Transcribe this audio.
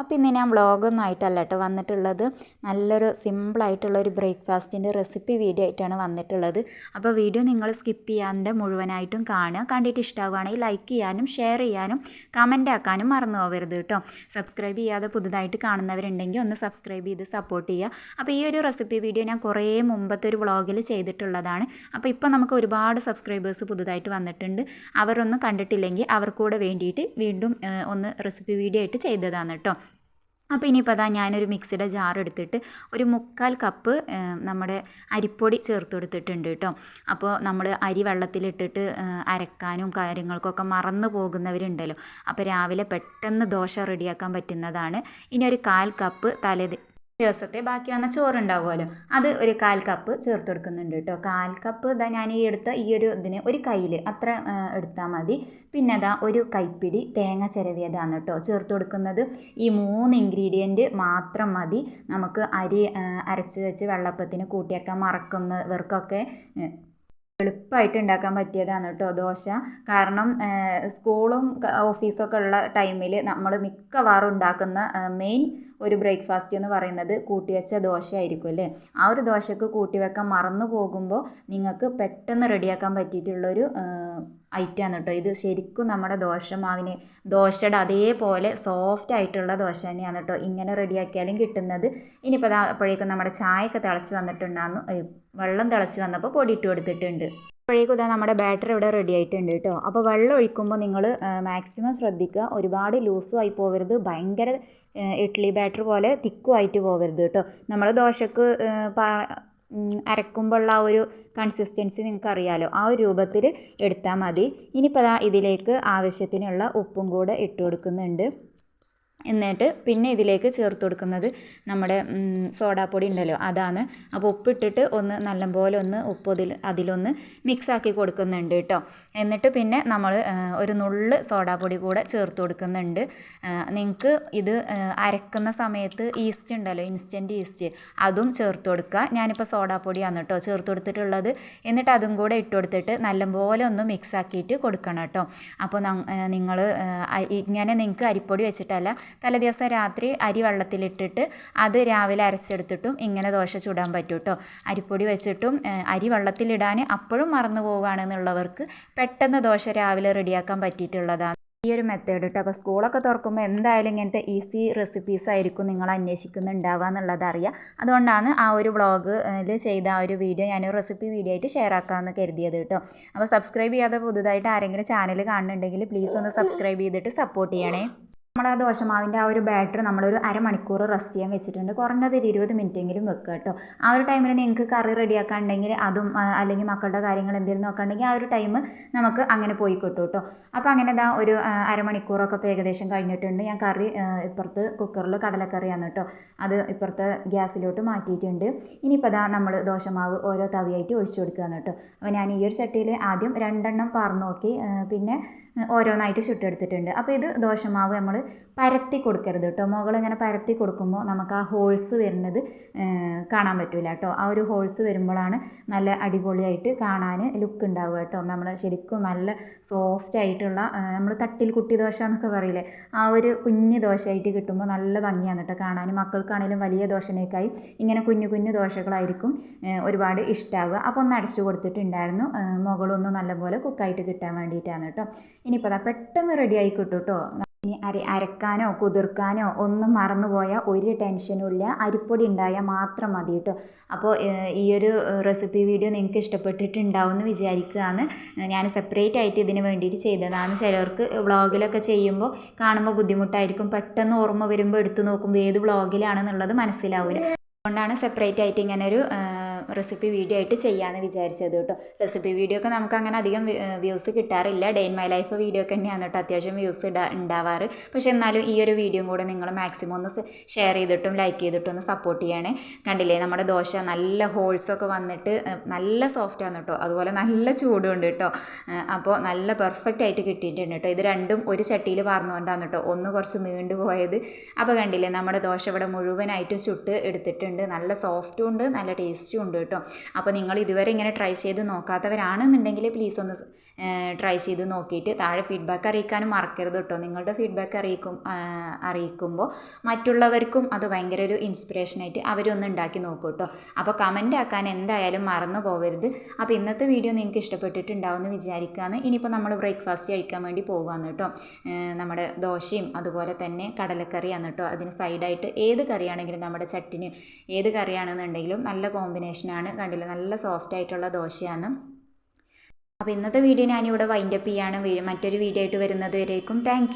അപ്പോൾ ഇന്ന് ഞാൻ വ്ളോഗൊന്നും ആയിട്ടല്ല കേട്ടോ വന്നിട്ടുള്ളത്. നല്ലൊരു സിമ്പിളായിട്ടുള്ള ഒരു ബ്രേക്ക്ഫാസ്റ്റിന്റെ റെസിപ്പി വീഡിയോ ആയിട്ടാണ് വന്നിട്ടുള്ളത്. അപ്പോൾ വീഡിയോ നിങ്ങൾ സ്കിപ്പ് ചെയ്യാണ്ട് മുഴുവനായിട്ടും കാണുക. കണ്ടിട്ട് ഇഷ്ടമാവുകയാണെങ്കിൽ ലൈക്ക് ചെയ്യാനും ഷെയർ ചെയ്യാനും കമന്റ് ആക്കാനും മറന്നു പോകരുത് കേട്ടോ സബ്സ്ക്രൈബ് ചെയ്യാതെ പുതുതായിട്ട് കാണുന്നവരുണ്ടെങ്കിൽ ഒന്ന് സബ്സ്ക്രൈബ് ചെയ്ത് സപ്പോർട്ട് ചെയ്യുക. അപ്പോൾ ഈ ഒരു റെസിപ്പി വീഡിയോ ഞാൻ കുറേ മുമ്പത്തെ ഒരു വ്ളോഗിൽ ചെയ്തിട്ടുള്ളതാണ്. അപ്പോൾ ഇപ്പോൾ നമുക്ക് ഒരുപാട് സബ്സ്ക്രൈബേഴ്സ് പുതുതായിട്ട് വന്നിട്ടുണ്ട്. അവരൊന്നും കണ്ടിട്ടില്ലെങ്കിൽ അവർക്കൂടെ വേണ്ടിയിട്ട് വീണ്ടും ഒന്ന് റെസിപ്പി വീഡിയോ ആയിട്ട് ചെയ്തതാണ് കേട്ടോ അപ്പോൾ ഇനിയിപ്പോൾ അതാ ഞാനൊരു മിക്സിയുടെ ജാർ എടുത്തിട്ട് ഒരു മുക്കാൽ കപ്പ് നമ്മുടെ അരിപ്പൊടി ചേർത്ത് കൊടുത്തിട്ടുണ്ട് കേട്ടോ. അപ്പോൾ നമ്മൾ അരി വെള്ളത്തിലിട്ടിട്ട് അരക്കാനും കാര്യങ്ങൾക്കൊക്കെ മറന്നു പോകുന്നവരുണ്ടല്ലോ. അപ്പോൾ രാവിലെ പെട്ടെന്ന് ദോശ റെഡിയാക്കാൻ പറ്റുന്നതാണ്. ഇനി ഒരു കാൽ കപ്പ് തലേ ദിവസത്തെ ബാക്കി വന്ന ചോറുണ്ടാവുമല്ലോ. അത് ഒരു കാൽ കപ്പ് ചേർത്ത് കൊടുക്കുന്നുണ്ട് കേട്ടോ. കാൽ കപ്പ് ഇതാ ഞാൻ ഈ എടുത്ത ഈ ഒരു ഇതിന് ഒരു കയ്യിൽ അത്ര എടുത്താൽ മതി. പിന്നെ അതാ ഒരു കൈപ്പിടി തേങ്ങ ചിരവിയതാണ് കേട്ടോ. ചേർത്ത് കൊടുക്കുന്നത് ഈ മൂന്ന് ഇൻഗ്രീഡിയന്റ് മാത്രം മതി. നമുക്ക് അരി അരച്ച് വെച്ച് വെള്ളപ്പത്തിന് കൂട്ടിയേക്കാൻ മറക്കുന്നവർക്കൊക്കെ എളുപ്പമായിട്ട് ഉണ്ടാക്കാൻ പറ്റിയതാണ് കേട്ടോ ദോശ. കാരണം സ്കൂളും ഓഫീസൊക്കെ ഉള്ള ടൈമിൽ നമ്മൾ മിക്കവാറും ഉണ്ടാക്കുന്ന മെയിൻ ഒരു ബ്രേക്ക്ഫാസ്റ്റ് എന്ന് പറയുന്നത് കൂട്ടിവെച്ച ദോശ ആയിരിക്കും അല്ലേ? ആ ഒരു ദോശക്ക് കൂട്ടിവെക്കാൻ മറന്നു പോകുമ്പോൾ നിങ്ങൾക്ക് പെട്ടെന്ന് റെഡിയാക്കാൻ പറ്റിയിട്ടുള്ളൊരു ആണ് കേട്ടോ. ഇത് ശരിക്കും നമ്മുടെ ദോശ മാവിന് ദോശയുടെ അതേപോലെ സോഫ്റ്റ് ആയിട്ടുള്ള ദോശ തന്നെയാണ് കേട്ടോ ഇങ്ങനെ റെഡിയാക്കിയാലും കിട്ടുന്നത്. ഇനിയിപ്പോൾ അപ്പോഴേക്കും നമ്മുടെ ചായയൊക്കെ തിളച്ച് വന്നിട്ടുണ്ടാകുന്നു വെള്ളം തിളച്ച് വന്നപ്പോൾ പൊടി ഇട്ട് കൊടുത്തിട്ടുണ്ട്. അപ്പോഴേക്കും ഇതാ നമ്മുടെ ബാറ്ററി ഇവിടെ റെഡി ആയിട്ടുണ്ട് കേട്ടോ. അപ്പോൾ വെള്ളം ഒഴിക്കുമ്പോൾ നിങ്ങൾ മാക്സിമം ശ്രദ്ധിക്കുക. ഒരുപാട് ലൂസും ആയി പോകരുത് ഭയങ്കര ഇഡ്ഡലി ബാറ്റർ പോലെ തിക്കും ആയിട്ട് പോകരുത് കേട്ടോ. നമ്മൾ ദോശക്ക് അരക്കുമ്പോഴുള്ള ആ ഒരു കൺസിസ്റ്റൻസി നിങ്ങൾക്ക് അറിയാലോ ആ ഒരു രൂപത്തിൽ എടുത്താൽ മതി. ഇനിയിപ്പോൾ ഇതിലേക്ക് ആവശ്യത്തിനുള്ള ഉപ്പും കൂടെ ഇട്ട് കൊടുക്കുന്നുണ്ട്. എന്നിട്ട് പിന്നെ ഇതിലേക്ക് ചേർത്ത് കൊടുക്കുന്നത് നമ്മുടെ സോഡാപ്പൊടി ഉണ്ടല്ലോ അതാണ്. അപ്പോൾ ഉപ്പിട്ടിട്ട് ഒന്ന് നല്ലപോലെ ഒന്ന് ഉപ്പ് അതിൽ അതിലൊന്ന് മിക്സാക്കി കൊടുക്കുന്നുണ്ട് കേട്ടോ. എന്നിട്ട് പിന്നെ നമ്മൾ ഒരു നുള്ള് സോഡാപ്പൊടി കൂടെ ചേർത്ത് കൊടുക്കുന്നുണ്ട്. നിങ്ങൾക്ക് ഇത് അരക്കുന്ന സമയത്ത് ഈസ്റ്റ് ഉണ്ടല്ലോ ഇൻസ്റ്റന്റ് ഈസ്റ്റ് അതും ചേർത്ത് കൊടുക്കുക. ഞാനിപ്പോൾ സോഡാപ്പൊടിയാണ് കേട്ടോ ചേർത്ത് കൊടുത്തിട്ടുള്ളത്. എന്നിട്ട് അതും കൂടെ ഇട്ട് കൊടുത്തിട്ട് നല്ലപോലെ ഒന്ന് മിക്സാക്കിയിട്ട് കൊടുക്കണം കേട്ടോ. അപ്പോൾ നിങ്ങൾ ഇങ്ങനെ നിങ്ങൾക്ക് അരിപ്പൊടി വെച്ചിട്ടല്ല തലേദിവസം രാത്രി അരി വെള്ളത്തിലിട്ടിട്ട് അത് രാവിലെ അരച്ചെടുത്തിട്ടും ഇങ്ങനെ ദോശ ചൂടാൻ പറ്റും കേട്ടോ അരിപ്പൊടി വെച്ചിട്ടും അരി വെള്ളത്തിലിടാൻ അപ്പോഴും മറന്നു പോവുകയാണെന്നുള്ളവർക്ക് പെട്ടെന്ന് ദോശ രാവിലെ റെഡിയാക്കാൻ പറ്റിയിട്ടുള്ളതാണ്. ഈ ഒരു മെത്തേഡ് കേട്ടോ അപ്പോൾ സ്കൂളൊക്കെ തുറക്കുമ്പോൾ എന്തായാലും ഇങ്ങനത്തെ ഈസി റെസിപ്പീസ് ആയിരിക്കും നിങ്ങൾ അന്വേഷിക്കുന്നുണ്ടാവുക എന്നുള്ളത് അറിയാം. അതുകൊണ്ടാണ് ആ ഒരു വ്ളോഗിൽ ചെയ്ത ആ ഒരു വീഡിയോ ഞാൻ റെസിപ്പി വീഡിയോ ആയിട്ട് ഷെയർ ആക്കാമെന്ന് കരുതിയത് കേട്ടോ അപ്പോൾ സബ്സ്ക്രൈബ് ചെയ്യാതെ പുതുതായിട്ട് ആരെങ്കിലും ചാനൽ കാണുന്നുണ്ടെങ്കിൽ പ്ലീസ് ഒന്ന് സബ്സ്ക്രൈബ് ചെയ്തിട്ട് സപ്പോർട്ട് ചെയ്യണേ. നമ്മൾ ആ ദോശമാവിന്റെ ആ ഒരു ബാറ്റർ നമ്മളൊരു അരമണിക്കൂർ റെസ്റ്റ് ചെയ്യാൻ വെച്ചിട്ടുണ്ട്. കുറഞ്ഞത് ഒരു ഇരുപത് മിനിറ്റ് എങ്കിലും വെക്കുക കേട്ടോ. ആ ഒരു ടൈമിൽ നിങ്ങൾക്ക് കറി റെഡിയാക്കാണ്ടെങ്കിൽ അതും അല്ലെങ്കിൽ മക്കളുടെ കാര്യങ്ങൾ എന്തെങ്കിലും നോക്കാണ്ടെങ്കിൽ ആ ഒരു ടൈം നമുക്ക് അങ്ങനെ പോയി കിട്ടും കേട്ടോ. അപ്പോൾ അങ്ങനെ ഇതാ ഒരു അരമണിക്കൂറൊക്കെ ഇപ്പോൾ ഏകദേശം കഴിഞ്ഞിട്ടുണ്ട്. ഞാൻ കറി ഇപ്പുറത്ത് കുക്കറിൽ കടലക്കറിയാണ് കേട്ടോ. അത് ഇപ്പുറത്തെ ഗ്യാസിലോട്ട് മാറ്റിയിട്ടുണ്ട്. ഇനിയിപ്പോൾ അതാ നമ്മൾ ദോശമാവ് ഓരോ തവിയായിട്ട് ഒഴിച്ചു കൊടുക്കുകയാണ് കേട്ടോ. അപ്പോൾ ഞാൻ ഈ ഒരു ചട്ടിയിൽ ആദ്യം രണ്ടെണ്ണം പാർന്നു നോക്കി പിന്നെ ഓരോന്നായിട്ട് ചുട്ടെടുത്തിട്ടുണ്ട്. അപ്പോൾ ഇത് ദോശമാവ് നമ്മൾ പരത്തി കൊടുക്കരുത് കേട്ടോ. മുകൾ ഇങ്ങനെ പരത്തി കൊടുക്കുമ്പോൾ നമുക്ക് ആ ഹോൾസ് വരുന്നത് കാണാൻ പറ്റില്ല കേട്ടോ. ആ ഒരു ഹോൾസ് വരുമ്പോഴാണ് നല്ല അടിപൊളിയായിട്ട് കാണാൻ ലുക്ക് ഉണ്ടാവുക കേട്ടോ. നമ്മൾ ശരിക്കും നല്ല സോഫ്റ്റ് ആയിട്ടുള്ള നമ്മൾ തട്ടിൽ കുട്ടി ദോശ എന്നൊക്കെ പറയില്ലേ? ആ ഒരു കുഞ്ഞു ദോശയായിട്ട് കിട്ടുമ്പോൾ നല്ല ഭംഗിയാണ് കേട്ടോ കാണാൻ. മക്കൾക്കാണെങ്കിലും വലിയ ദോശനേക്കായി ഇങ്ങനെ കുഞ്ഞു കുഞ്ഞു ദോശകളായിരിക്കും ഒരുപാട് ഇഷ്ടമാവുക അപ്പോൾ ഒന്ന് അടച്ചു കൊടുത്തിട്ടുണ്ടായിരുന്നു. മുകളൊന്ന് നല്ലപോലെ കുക്കായിട്ട് കിട്ടാൻ വേണ്ടിയിട്ടാണ് കേട്ടോ. ഇനിയിപ്പോൾ അതാ പെട്ടെന്ന് റെഡി ആയി കിട്ടും കേട്ടോ. ഇനി അരി അരക്കാനോ കുതിർക്കാനോ ഒന്നും മറന്നുപോയാൽ ഒരു ടെൻഷനും ഇല്ല അരിപ്പൊടി ഉണ്ടായാൽ മാത്രം മതി കേട്ടോ. അപ്പോൾ ഈയൊരു റെസിപ്പി വീഡിയോ നിങ്ങൾക്ക് ഇഷ്ടപ്പെട്ടിട്ടുണ്ടാവും എന്ന് വിചാരിക്കുകയാണ്. ഞാൻ സെപ്പറേറ്റ് ആയിട്ട് ഇതിന് വേണ്ടിയിട്ട് ചെയ്തതാണ്. ചിലർക്ക് വ്ളോഗിലൊക്കെ ചെയ്യുമ്പോൾ കാണുമ്പോൾ ബുദ്ധിമുട്ടായിരിക്കും. പെട്ടെന്ന് ഓർമ്മ വരുമ്പോൾ എടുത്തു നോക്കുമ്പോൾ ഏത് വ്ളോഗിലാണെന്നുള്ളത് മനസ്സിലാവില്ല. അതുകൊണ്ടാണ് സെപ്പറേറ്റ് ആയിട്ട് ഇങ്ങനെ ഒരു റെസിപ്പി വീഡിയോ ആയിട്ട് ചെയ്യാമെന്ന് വിചാരിച്ചത് കേട്ടോ. റെസിപ്പി വീഡിയോ ഒക്കെ നമുക്ക് അങ്ങനെ അധികം വ്യൂസ് കിട്ടാറില്ല. Day in my life video ഒക്കെ തന്നെയാണ് കേട്ടോ അത്യാവശ്യം വ്യൂസ് ഉണ്ടാവാറ്. പക്ഷേ എന്നാലും ഈ ഒരു വീഡിയോ കൂടെ നിങ്ങൾ മാക്സിമം ഒന്ന് ഷെയർ ചെയ്തിട്ടും ലൈക്ക് ചെയ്തിട്ടും ഒന്ന് സപ്പോർട്ട് ചെയ്യണേ. കണ്ടില്ലേ നമ്മുടെ ദോശ നല്ല ഹോൾസൊക്കെ വന്നിട്ട് നല്ല സോഫ്റ്റ് ആണ് കേട്ടോ. അതുപോലെ നല്ല ചൂടുണ്ട് കേട്ടോ. അപ്പോൾ നല്ല പെർഫെക്റ്റ് ആയിട്ട് കിട്ടിയിട്ടുണ്ട് കേട്ടോ. ഇത് രണ്ടും ഒരു ചട്ടിയിൽ വാർന്നുകൊണ്ടാണ് കേട്ടോ ഒന്ന് കുറച്ച് നീണ്ടു പോയത്. അപ്പോൾ കണ്ടില്ലേ നമ്മുടെ ദോശ ഇവിടെ മുഴുവനായിട്ടും ചുട്ട് എടുത്തിട്ടുണ്ട്. നല്ല സോഫ്റ്റും ഉണ്ട് നല്ല ടേസ്റ്റും ഉണ്ട്. കേട്ടോ. അപ്പോൾ നിങ്ങൾ ഇതുവരെ ഇങ്ങനെ ട്രൈ ചെയ്ത് നോക്കാത്തവരാണെന്നുണ്ടെങ്കിൽ പ്ലീസ് ഒന്ന് ട്രൈ ചെയ്ത് നോക്കിയിട്ട് താഴെ ഫീഡ്ബാക്ക് അറിയിക്കാനും മറക്കരുത് കേട്ടോ. നിങ്ങളുടെ ഫീഡ്ബാക്ക് അറിയിക്കും അറിയിക്കുമ്പോൾ മറ്റുള്ളവർക്കും അത് ഭയങ്കര ഒരു ഇൻസ്പിറേഷനായിട്ട് അവരൊന്ന് ഉണ്ടാക്കി നോക്കും കേട്ടോ. അപ്പോൾ കമന്റ് ആക്കാൻ എന്തായാലും മറന്നു പോകരുത് അപ്പോൾ ഇന്നത്തെ വീഡിയോ നിങ്ങൾക്ക് ഇഷ്ടപ്പെട്ടിട്ടുണ്ടാവും എന്ന് വിചാരിക്കുകയാണ് ഇനിയിപ്പോൾ നമ്മൾ ബ്രേക്ക്ഫാസ്റ്റ് കഴിക്കാൻ വേണ്ടി പോകുകയാണ് കേട്ടോ. നമ്മുടെ ദോശയും അതുപോലെ തന്നെ കടലക്കറിയാണ് കേട്ടോ. അതിന് സൈഡായിട്ട് ഏത് കറിയാണെങ്കിലും നമ്മുടെ ചട്ടിന് ഏത് കറിയാണെന്നുണ്ടെങ്കിലും നല്ല കോമ്പിനേഷനാണ് കണ്ടില്ല? നല്ല സോഫ്റ്റ് ആയിട്ടുള്ള ദോശയാണ്. അപ്പോൾ ഇന്നത്തെ വീഡിയോ ഞാനിവിടെ വൈൻഡപ്പ് ചെയ്യാണ്. മറ്റൊരു വീഡിയോ ആയിട്ട് വരുന്നത് വരേക്കും. താങ്ക്